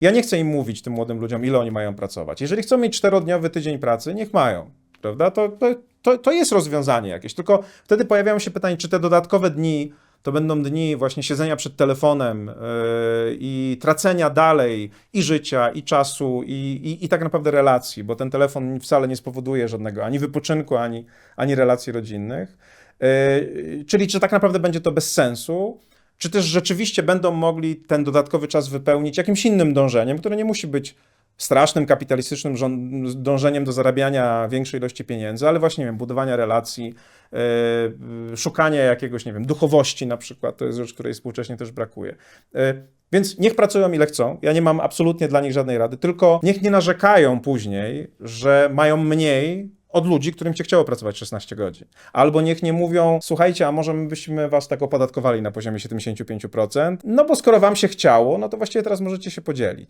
Ja nie chcę im mówić, tym młodym ludziom, ile oni mają pracować. Jeżeli chcą mieć czterodniowy tydzień pracy, niech mają. Prawda? To, to, to, jest rozwiązanie jakieś. Tylko wtedy pojawiają się pytania, czy te dodatkowe dni to będą dni właśnie siedzenia przed telefonem yy, i tracenia dalej i życia, i czasu, i, i, i tak naprawdę relacji, bo ten telefon wcale nie spowoduje żadnego ani wypoczynku, ani, ani relacji rodzinnych. Yy, czyli czy tak naprawdę będzie to bez sensu, czy też rzeczywiście będą mogli ten dodatkowy czas wypełnić jakimś innym dążeniem, które nie musi być strasznym kapitalistycznym dążeniem do zarabiania większej ilości pieniędzy, ale właśnie, nie wiem, budowania relacji, yy, szukania jakiegoś, nie wiem, duchowości na przykład, to jest rzecz, której współcześnie też brakuje. Yy, Więc niech pracują ile chcą, ja nie mam absolutnie dla nich żadnej rady, tylko niech nie narzekają później, że mają mniej od ludzi, którym się chciało pracować 16 godzin. Albo niech nie mówią, słuchajcie, a może my byśmy was tak opodatkowali na poziomie 75%, no bo skoro wam się chciało, no to właściwie teraz możecie się podzielić.